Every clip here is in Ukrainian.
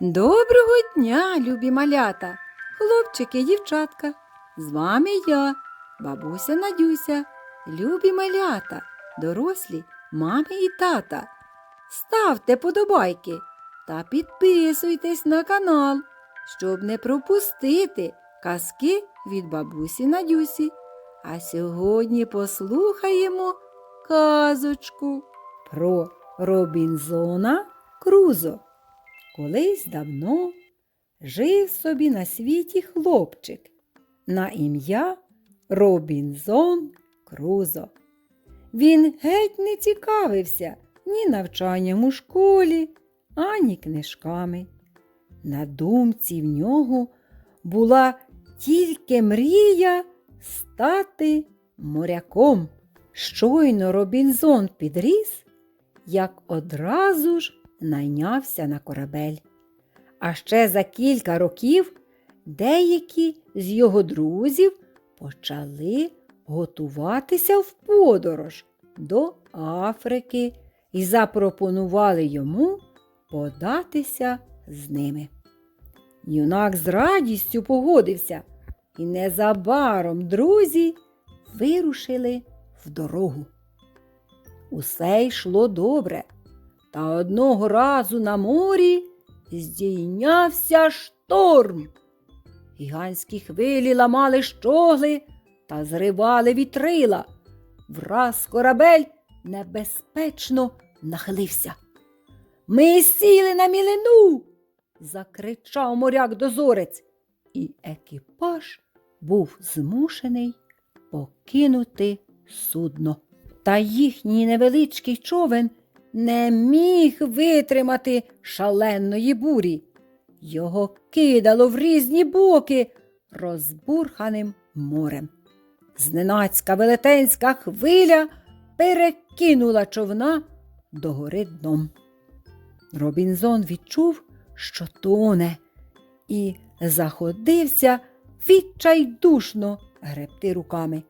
Доброго дня, любі малята, хлопчики і дівчатка. З вами я, бабуся Надюся, любі малята, дорослі, мами і тата. Ставте подобайки та підписуйтесь на канал, щоб не пропустити казки від бабусі Надюсі. А сьогодні послухаємо казочку про Робінзона Крузо. Колись давно жив собі на світі хлопчик на ім'я Робінзон Крузо. Він геть не цікавився ні навчанням у школі, ані книжками. На думці в нього була тільки мрія стати моряком. Щойно Робінзон підріс, як одразу ж найнявся на корабель. А ще за кілька років деякі з його друзів почали готуватися в подорож до Африки і запропонували йому податися з ними. Юнак з радістю погодився, і незабаром друзі вирушили в дорогу. Усе йшло добре. Та одного разу на морі здійнявся шторм. Гігантські хвилі ламали щогли та зривали вітрила. Враз корабель небезпечно нахилився. Ми сіли на мілину. закричав моряк дозорець, і екіпаж був змушений покинути судно. Та їхній невеличкий човен не міг витримати шаленої бурі. Його кидало в різні боки розбурханим морем. Зненацька велетенська хвиля перекинула човна догори дном. Робінзон відчув, що тоне, і заходився відчайдушно гребти руками.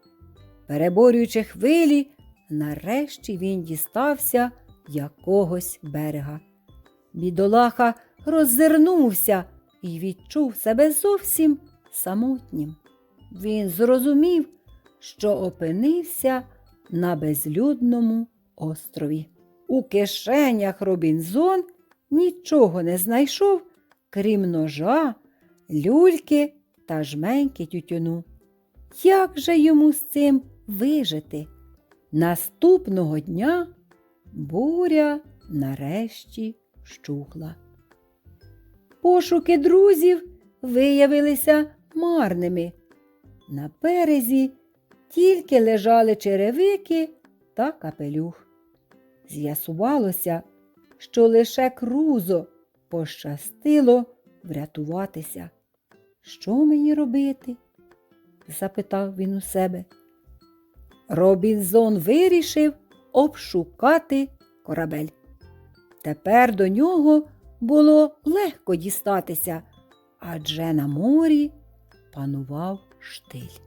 Переборюючи хвилі, нарешті він дістався якогось берега. Бідолаха роззирнувся і відчув себе зовсім самотнім. Він зрозумів, що опинився на безлюдному острові. У кишенях Робінзон нічого не знайшов, крім ножа, люльки та жменьки тютюну. Як же йому з цим вижити? Наступного дня буря нарешті вщухла. Пошуки друзів виявилися марними. На березі тільки лежали черевики та капелюх. З'ясувалося, що лише крузо пощастило врятуватися. Що мені робити? запитав він у себе. Робінзон вирішив обшукати корабель. Тепер до нього було легко дістатися, адже на морі панував штиль.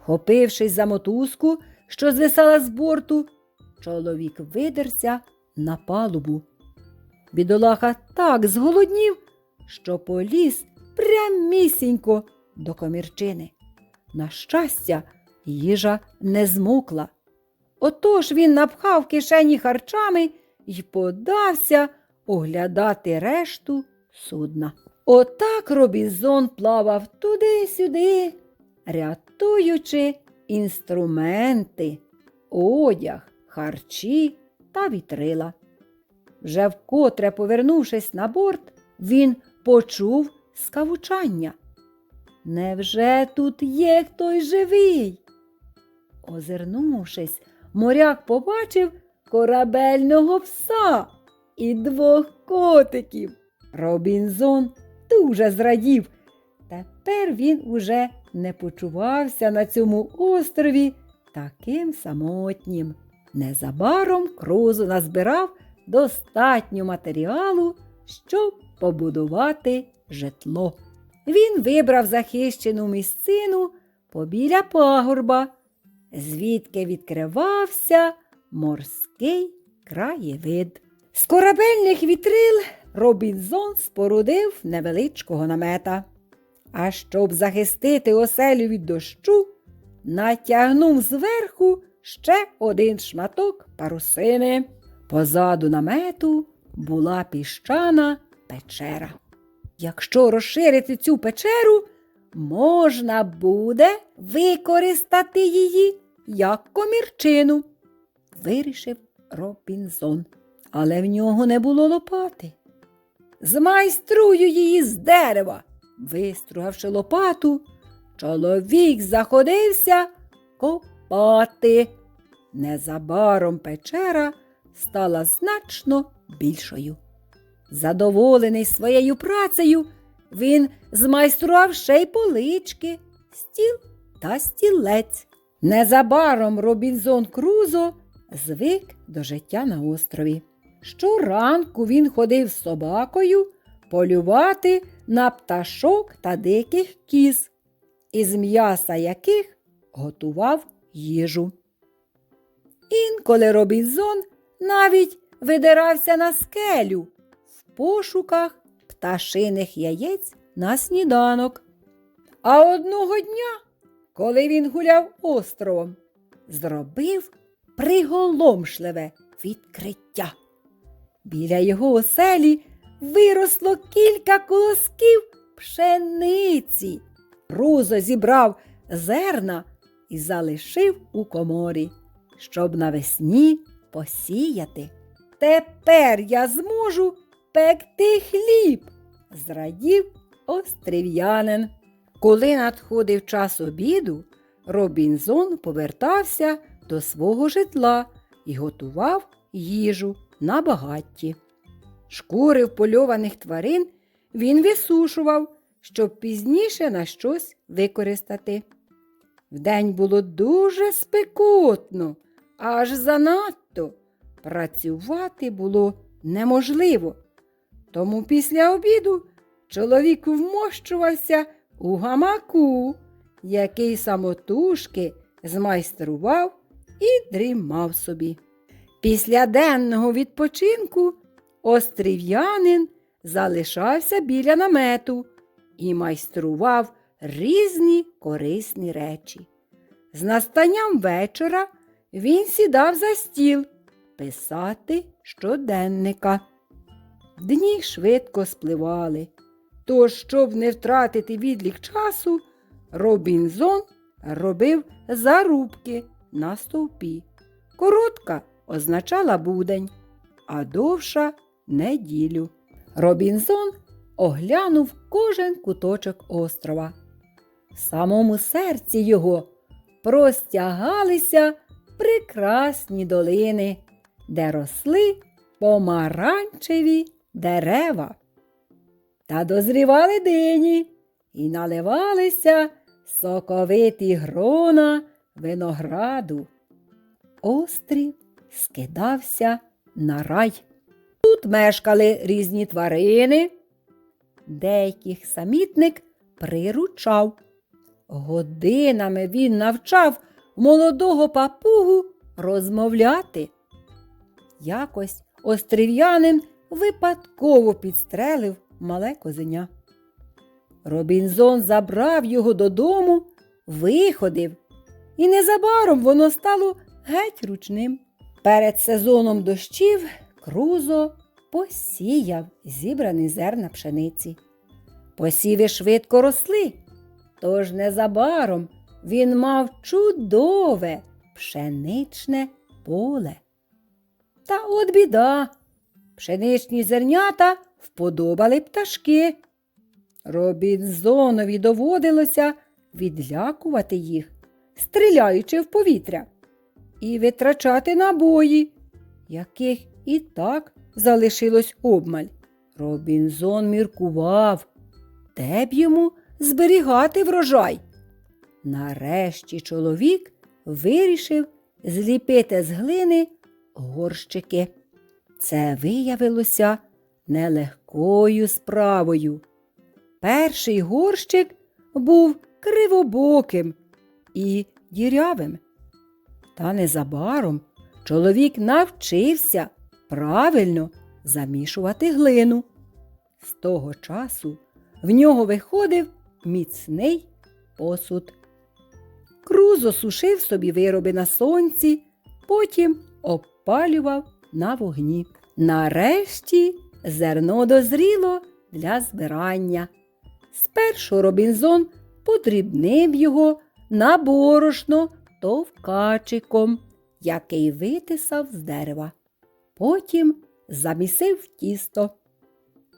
Вхопившись за мотузку, що звисала з борту, чоловік видерся на палубу. Бідолаха так зголоднів, що поліз прямісінько до комірчини. На щастя, їжа не змокла. Отож він напхав кишені харчами і подався оглядати решту судна. Отак Робінзон плавав туди-сюди, рятуючи інструменти, одяг, харчі та вітрила. Вже вкотре повернувшись на борт, він почув скавучання. Невже тут є хтось живий? Озирнувшись, моряк побачив корабельного пса і двох котиків. Робінзон дуже зрадів. Тепер він уже не почувався на цьому острові таким самотнім. Незабаром Крузо назбирав достатньо матеріалу, щоб побудувати житло. Він вибрав захищену місцину побіля пагорба, звідки відкривався морський краєвид. З корабельних вітрил Робінзон спорудив невеличкого намета. А щоб захистити оселю від дощу, натягнув зверху ще один шматок парусини. Позаду намету була піщана печера. Якщо розширити цю печеру, можна буде використати її як комірчину, вирішив Робінзон. Але в нього не було лопати. Змайструю її з дерева. Вистругавши лопату, чоловік заходився копати. Незабаром печера стала значно більшою. Задоволений своєю працею, він змайстрував ще й полички, стіл та стілець. Незабаром Робінзон Крузо звик до життя на острові. Щоранку він ходив з собакою полювати на пташок та диких кіз, із м'яса яких готував їжу. Інколи Робінзон навіть видирався на скелю в пошуках пташиних яєць на сніданок. А одного дня, коли він гуляв островом, зробив приголомшливе відкриття. Біля його оселі виросло кілька колосків пшениці. Рузо зібрав зерна і залишив у коморі, щоб навесні посіяти. Тепер я зможу пекти хліб, зрадів острів'янин. Коли надходив час обіду, Робінзон повертався до свого житла і готував їжу на багатті. Шкури впольованих тварин він висушував, щоб пізніше на щось використати. Вдень було дуже спекотно, аж занадто. Працювати було неможливо. Тому після обіду чоловік вмощувався у гамаку, який самотужки змайстрував і дрімав собі. Після денного відпочинку острів'янин залишався біля намету і майстрував різні корисні речі. З настанням вечора він сідав за стіл писати щоденника. Дні швидко спливали, тож, щоб не втратити відлік часу, Робінзон робив зарубки на стовпі. Коротка означала будень, а довша неділю. Робінзон оглянув кожен куточок острова. В самому серці його простягалися прекрасні долини, де росли помаранчеві дерева. Та дозрівали дині і наливалися соковиті грона винограду. Острів скидався на рай. Тут мешкали різні тварини. Деяких самітник приручав. Годинами він навчав молодого папугу розмовляти. Якось острів'янин випадково підстрелив мале козеня. Робінзон забрав його додому, виходив, і незабаром воно стало геть ручним. Перед сезоном дощів Крузо посіяв зібрані зерна пшениці. Посіви швидко росли, тож незабаром він мав чудове пшеничне поле. Та от біда. Пшеничні зернята вподобали пташки. Робінзонові доводилося відлякувати їх, стріляючи в повітря, і витрачати набої, яких і так залишилось обмаль. Робінзон міркував, де б йому зберігати врожай. Нарешті чоловік вирішив зліпити з глини горщики. Це виявилося нелегкою справою. Перший горщик був кривобоким і дірявим. Та незабаром чоловік навчився правильно замішувати глину. З того часу в нього виходив міцний посуд. Крузо сушив собі вироби на сонці, потім обпалював на вогні. Нарешті зерно дозріло для збирання. Спершу Робінзон подрібнив його на борошно товкачиком, який витисав з дерева. Потім замісив тісто.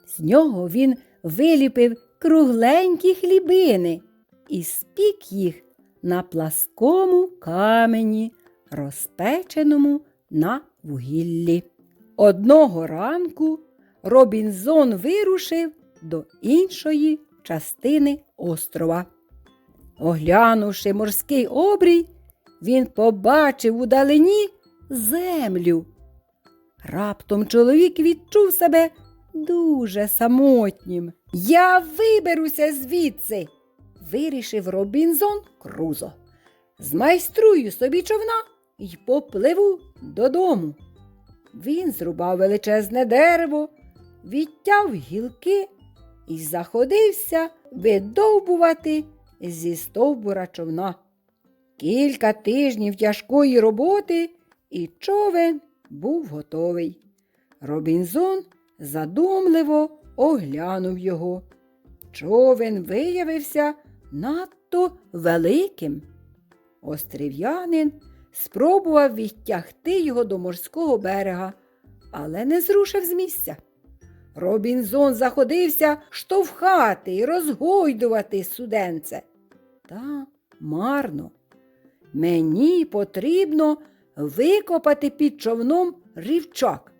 З нього він виліпив кругленькі хлібини і спік їх на пласкому камені, розпеченому на вугіллі. Одного ранку Робінзон вирушив до іншої частини острова. Оглянувши морський обрій, він побачив удалині землю. Раптом чоловік відчув себе дуже самотнім. Я виберуся звідси, вирішив Робінзон Крузо. Змайструю собі човна і попливу додому. Він зрубав величезне дерево, відтяв гілки і заходився видовбувати зі стовбура човна. Кілька тижнів тяжкої роботи, і човен був готовий. Робінзон задумливо оглянув його. Човен виявився надто великим. Острів'янин спробував відтягти його до морського берега, але не зрушив з місця. Робінзон заходився штовхати і розгойдувати суденце. Та марно. Мені потрібно викопати під човном рівчак,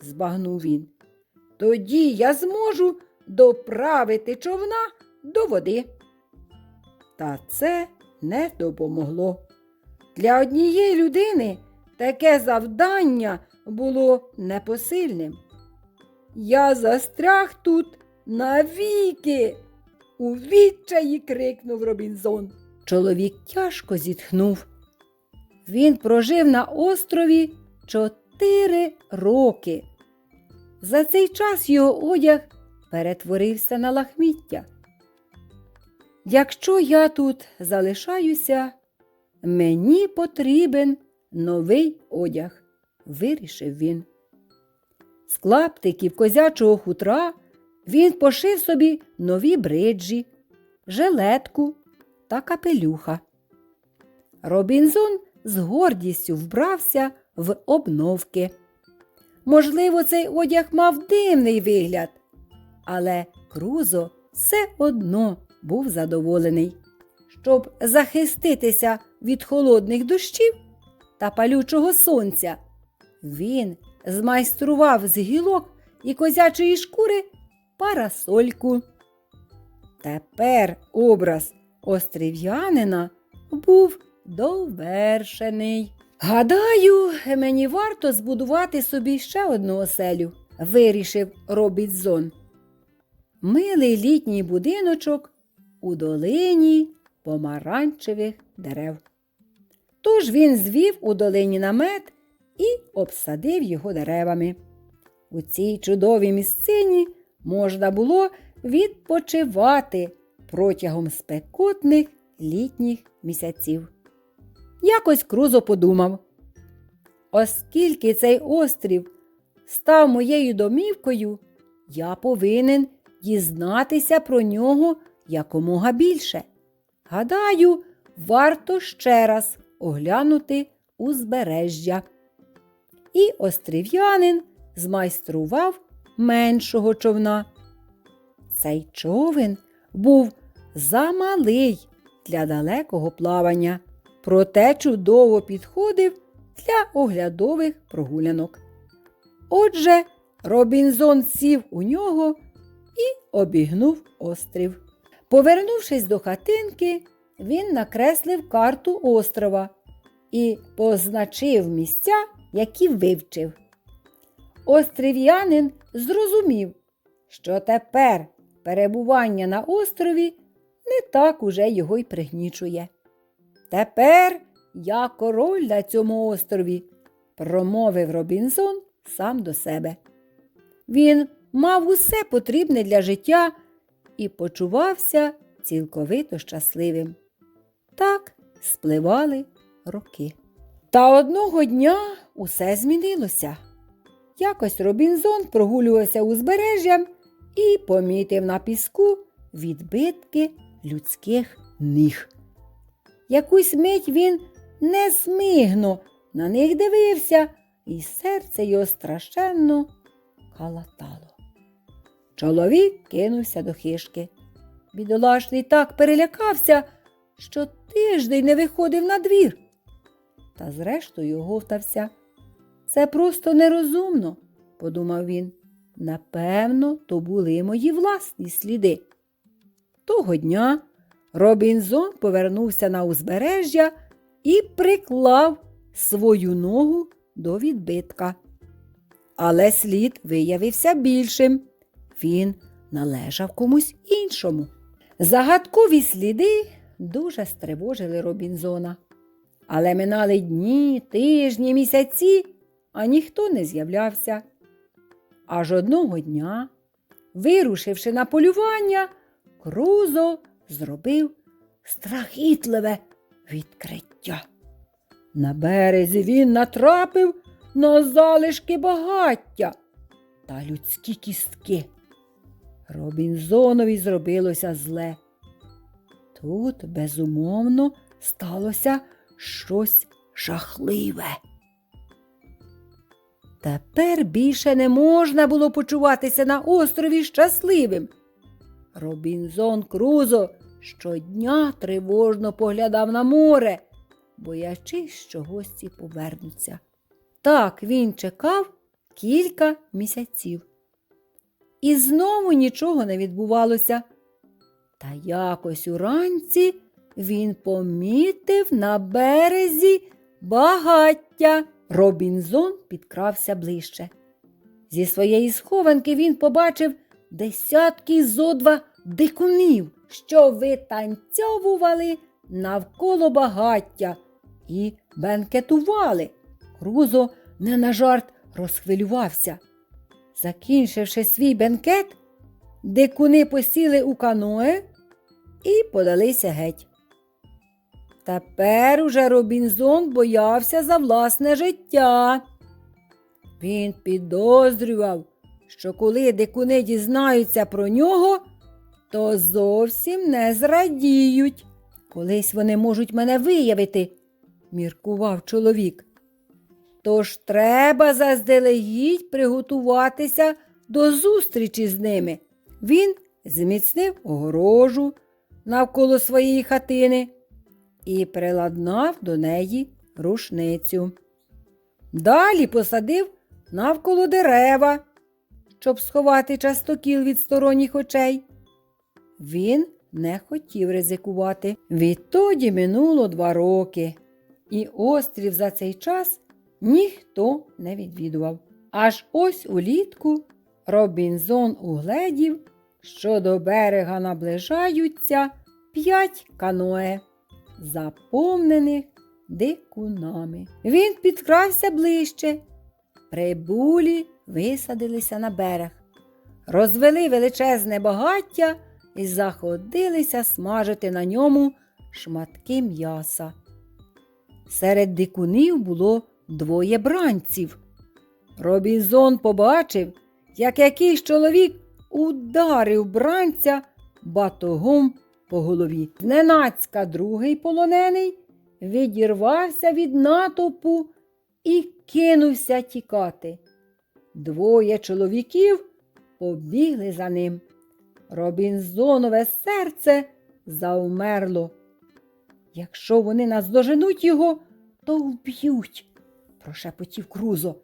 збагнув він. Тоді я зможу доправити човна до води. Та це не допомогло. Для однієї людини таке завдання було непосильним. Я застряг тут навіки. У відчаї крикнув Робінзон. Чоловік тяжко зітхнув. Він прожив на острові чотири роки. За цей час його одяг перетворився на лахміття. Якщо я тут залишаюся, мені потрібен новий одяг, вирішив він. З клаптиків козячого хутра він пошив собі нові бриджі, жилетку та капелюха. Робінзон з гордістю вбрався в обновки. Можливо, цей одяг мав дивний вигляд, але Крузо все одно був задоволений. Щоб захиститися від холодних дощів та палючого сонця, він змайстрував з гілок і козячої шкури парасольку. Тепер образ острів'янина був довершений. Гадаю, мені варто збудувати собі ще одну оселю, вирішив Робітзон. Милий літній будиночок у долині помаранчевих дерев. Тож він звів у долині намет і обсадив його деревами. У цій чудовій місцині можна було відпочивати протягом спекотних літніх місяців. Якось Крузо подумав, оскільки цей острів став моєю домівкою, я повинен дізнатися про нього якомога більше. Гадаю, варто ще раз оглянути узбережжя. І острів'янин змайстрував меншого човна. Цей човен був замалий для далекого плавання, проте чудово підходив для оглядових прогулянок. Отже, Робінзон сів у нього і обігнув острів. Повернувшись до хатинки, він накреслив карту острова і позначив місця, які вивчив. Острів'янин зрозумів, що тепер перебування на острові не так уже його й пригнічує. Тепер я король на цьому острові, промовив Робінзон сам до себе. Він мав усе потрібне для життя і почувався цілковито щасливим. Так спливали роки. Та одного дня усе змінилося. Якось Робінзон прогулювався узбережжям і помітив на піску відбитки людських ніг. Якусь мить він несмигно на них дивився, і серце його страшенно калатало. Чоловік кинувся до хишки. Бідолашний так перелякався, що тиждень не виходив на двір. Та зрештою говтався. Це просто нерозумно, подумав він. Напевно, то були мої власні сліди. Того дня Робінзон повернувся на узбережжя і приклав свою ногу до відбитка. Але слід виявився більшим. Він належав комусь іншому. Загадкові сліди дуже стривожили Робінзона. Але минали дні, тижні, місяці, а ніхто не з'являвся. Аж одного дня, вирушивши на полювання, Крузо зробив страхітливе відкриття. На березі він натрапив на залишки багаття та людські кістки. Робінзонові зробилося зле. Тут, безумовно, сталося щось жахливе. Тепер більше не можна було почуватися на острові щасливим. Робінзон Крузо щодня тривожно поглядав на море, боячись, що гості повернуться. Так він чекав кілька місяців. І знову нічого не відбувалося. Та якось уранці він помітив на березі багаття. Робінзон підкрався ближче. Зі своєї схованки він побачив десятки зо два дикунів, що витанцьовували навколо багаття і бенкетували. Крузо не на жарт розхвилювався. Закінчивши свій бенкет, дикуни посіли у каное і подалися геть. Тепер уже Робінзон боявся за власне життя. Він підозрював, що коли дикуни дізнаються про нього, то зовсім не зрадіють. Колись вони можуть мене виявити, міркував чоловік. Тож треба заздалегідь приготуватися до зустрічі з ними. Він зміцнив огорожу навколо своєї хатини і приладнав до неї рушницю. Далі посадив навколо дерева, щоб сховати частокіл від сторонніх очей. Він не хотів ризикувати. Відтоді минуло два роки, і острів за цей час ніхто не відвідував. Аж ось улітку Робінзон угледів, що до берега наближаються п'ять каное, заповнених дикунами. Він підкрався ближче. Прибулі висадилися на берег, розвели величезне багаття і заходилися смажити на ньому шматки м'яса. Серед дикунів було двоє бранців. Робінзон побачив, як якийсь чоловік ударив бранця батогом по голові. Зненацька другий полонений відірвався від натовпу і кинувся тікати. Двоє чоловіків побігли за ним. Робінзонове серце завмерло. Якщо вони наздоженуть його, то вб'ють, прошепотів Крузо.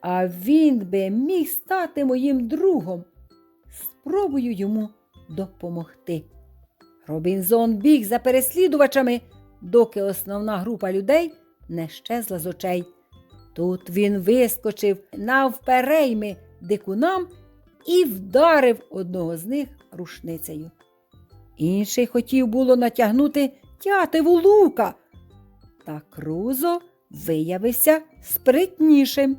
А він би міг стати моїм другом. Спробую йому допомогти. Робінзон біг за переслідувачами, доки основна група людей не щезла з очей. Тут він вискочив навперейми дикунам і вдарив одного з них рушницею. Інший хотів було натягнути тятиву лука, та Крузо виявився спритнішим.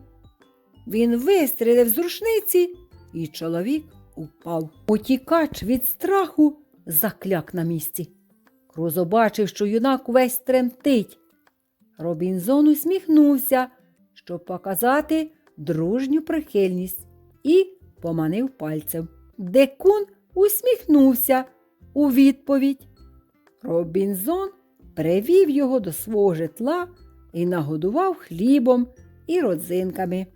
Він вистрілив з рушниці і чоловік упав. Утікач від страху закляк на місці. Крузо бачив, що юнак увесь тремтить. Робінзон усміхнувся, щоб показати дружню прихильність, і поманив пальцем. Декун усміхнувся у відповідь. Робінзон привів його до свого житла і нагодував хлібом і родзинками.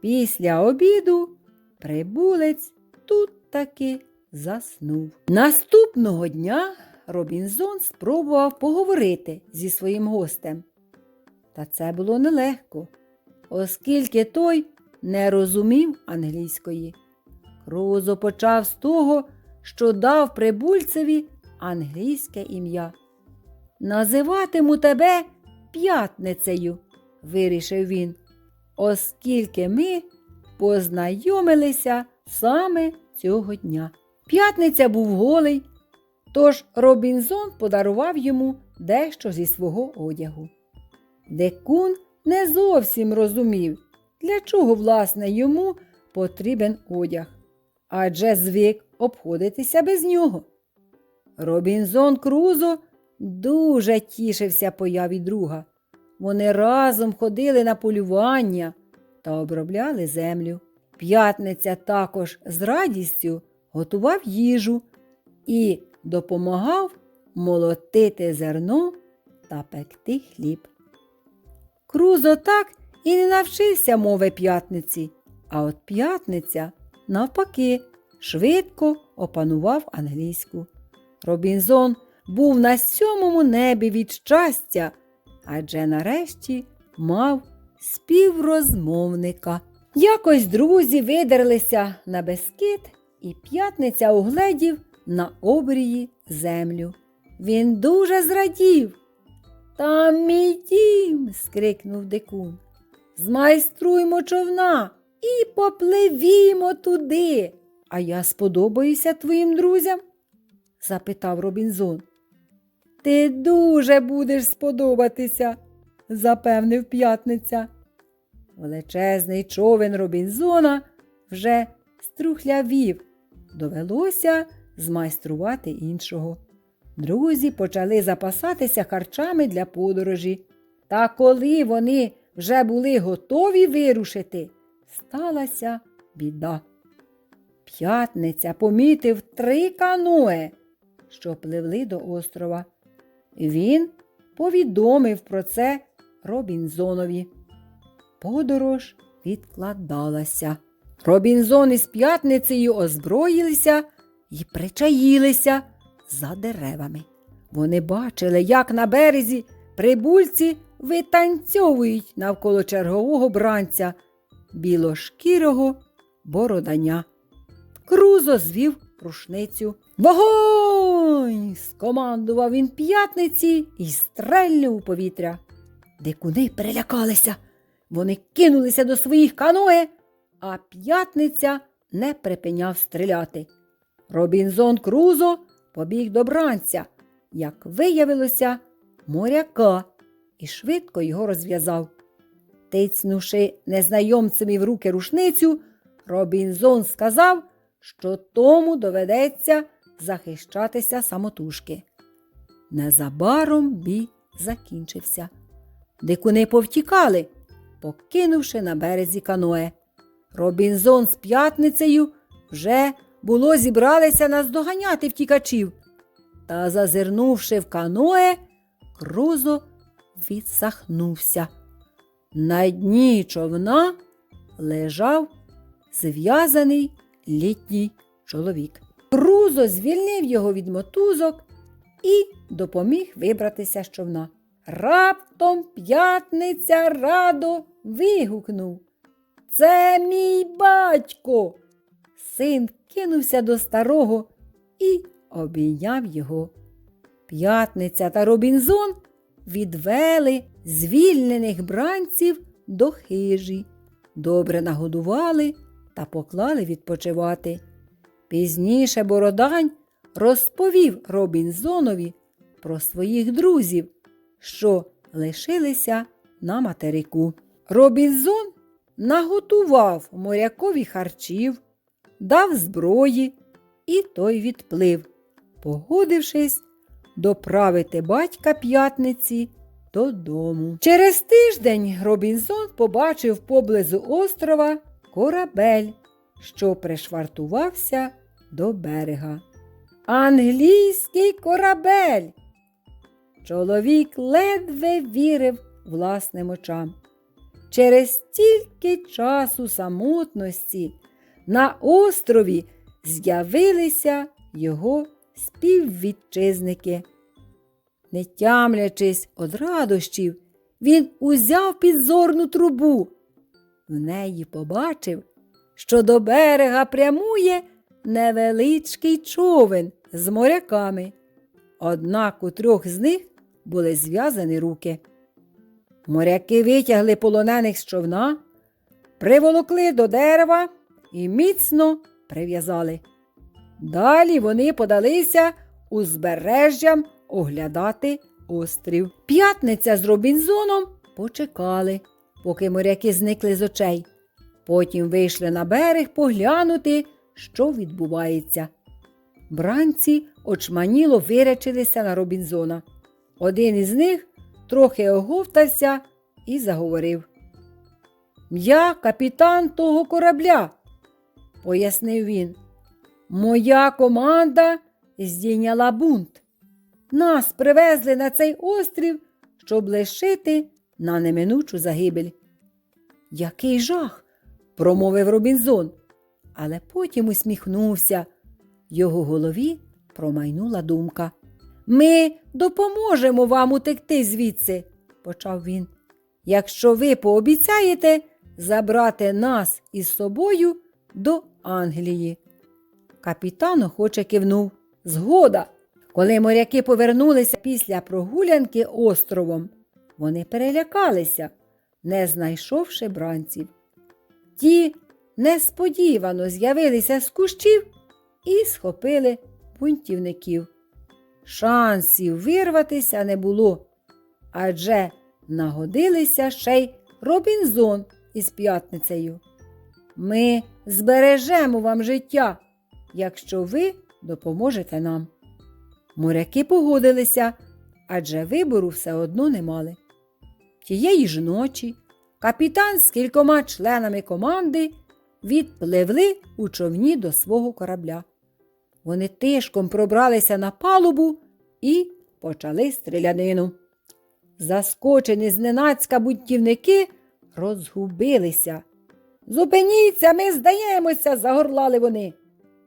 Після обіду прибулець тут таки заснув. Наступного дня Робінзон спробував поговорити зі своїм гостем. Та це було нелегко, оскільки той не розумів англійської. Крузо почав з того, що дав прибульцеві англійське ім'я. Називатиму тебе п'ятницею, вирішив він, оскільки ми познайомилися саме цього дня. П'ятниця був голий, тож Робінзон подарував йому дещо зі свого одягу. Декун не зовсім розумів, для чого, власне, йому потрібен одяг, адже звик обходитися без нього. Робінзон Крузо дуже тішився появі друга. Вони разом ходили на полювання та обробляли землю. П'ятниця також з радістю готував їжу і допомагав молотити зерно та пекти хліб. Крузо так і не навчився мови п'ятниці, а от п'ятниця, навпаки, швидко опанував англійську. Робінзон був на сьомому небі від щастя, адже нарешті мав співрозмовника. Якось друзі видерлися на безкит, і п'ятниця угледів на обрії землю. Він дуже зрадів. Там мій дім. скрикнув дикун. Змайструймо човна і попливімо туди. А я сподобаюся твоїм друзям? запитав Робінзон. Ти дуже будеш сподобатися, запевнив п'ятниця. Величезний човен Робінзона вже струхлявів. Довелося змайструвати іншого. Друзі почали запасатися харчами для подорожі. Та коли вони вже були готові вирушити, сталася біда. П'ятниця помітив три каное, що пливли до острова. Він повідомив про це Робінзонові. Подорож відкладалася. Робінзон із п'ятницею озброїлися і причаїлися за деревами. Вони бачили, як на березі прибульці витанцьовують навколо чергового бранця білошкірого бороданя. Крузо звів рушницю. Вогонь! скомандував він п'ятниці і стрельнув у повітря. Дикуни перелякалися. Вони кинулися до своїх каное, а п'ятниця не припиняв стріляти. Робінзон Крузо побіг до бранця, як виявилося, моряка, і швидко його розв'язав. Тицнувши незнайомцеві в руки рушницю, Робінзон сказав, що тому доведеться захищатися самотужки. Незабаром бій закінчився. Дикуни повтікали, покинувши на березі каное. Робінзон з п'ятницею вже було зібралися наздоганяти втікачів. Та, зазирнувши в каное, Крузо відсахнувся. На дні човна лежав зв'язаний літній чоловік. Крузо звільнив його від мотузок і допоміг вибратися з човна. Раптом п'ятниця радо вигукнув. Це мій батько. Син кинувся до старого і обійняв його. П'ятниця та Робінзон відвели звільнених бранців до хижі, добре нагодували та поклали відпочивати. Пізніше Бородань розповів Робінзонові про своїх друзів, що лишилися на материку. Робінзон наготував морякові харчів, дав зброї, і той відплив, погодившись доправити батька п'ятниці додому. Через тиждень Робінзон побачив поблизу острова корабель, що пришвартувався до берега. Англійський корабель. Чоловік ледве вірив власним очам. Через стільки часу самотності на острові з'явилися його співвітчизники. Не тямлячись од радощів, він узяв підзорну трубу. В неї побачив, що до берега прямує невеличкий човен з моряками. Однак у трьох з них були зв'язані руки. Моряки витягли полонених з човна, приволокли до дерева і міцно прив'язали. Далі вони подалися узбережжям оглядати острів. П'ятниця з Робінзоном почекали, поки моряки зникли з очей. Потім вийшли на берег поглянути, що відбувається. Бранці очманіло вирячилися на Робінзона. Один із них трохи оговтався і заговорив. Я капітан того корабля, пояснив він. Моя команда здійняла бунт. Нас привезли на цей острів, щоб лишити на неминучу загибель. Який жах, промовив Робінзон, але потім усміхнувся. Його голові промайнула думка. Ми допоможемо вам утекти звідси, почав він. Якщо ви пообіцяєте забрати нас із собою до Англії. Капітан охоче кивнув. Згода. Коли моряки повернулися після прогулянки островом, вони перелякалися, не знайшовши бранців. Ті несподівано з'явилися з кущів і схопили бунтівників. Шансів вирватися не було, адже нагодилися ще й Робінзон із п'ятницею. Ми збережемо вам життя, якщо ви допоможете нам. Моряки погодилися, адже вибору все одно не мали. Тієї ж ночі капітан з кількома членами команди відпливли у човні до свого корабля. Вони тишком пробралися на палубу і почали стрілянину. Заскочені зненацька бунтівники розгубилися. Зупиніться, ми здаємося, загорлали вони.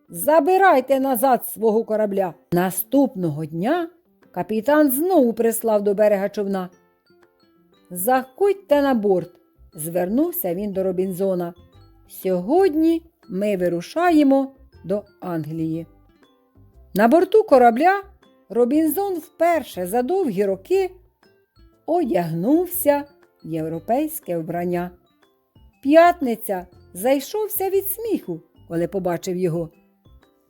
Забирайте назад свого корабля. Наступного дня капітан знову прислав до берега човна. Заходьте на борт, звернувся він до Робінзона. Сьогодні ми вирушаємо до Англії. На борту корабля Робінзон вперше за довгі роки одягнувся в європейське вбрання. П'ятниця зайшовся від сміху, коли побачив його.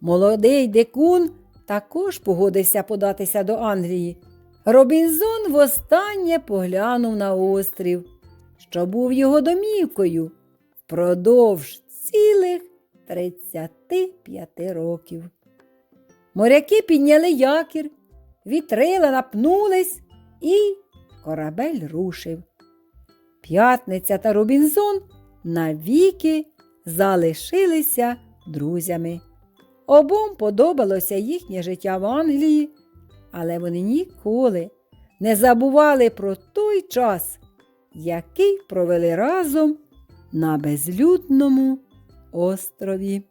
Молодий дикун також погодився податися до Англії. Робінзон востаннє поглянув на острів, що був його домівкою впродовж цілих 35 років. Моряки підняли якір, вітрила напнулись, і корабель рушив. П'ятниця та Робінзон навіки залишилися друзями. Обом подобалося їхнє життя в Англії, але вони ніколи не забували про той час, який провели разом на безлюдному острові.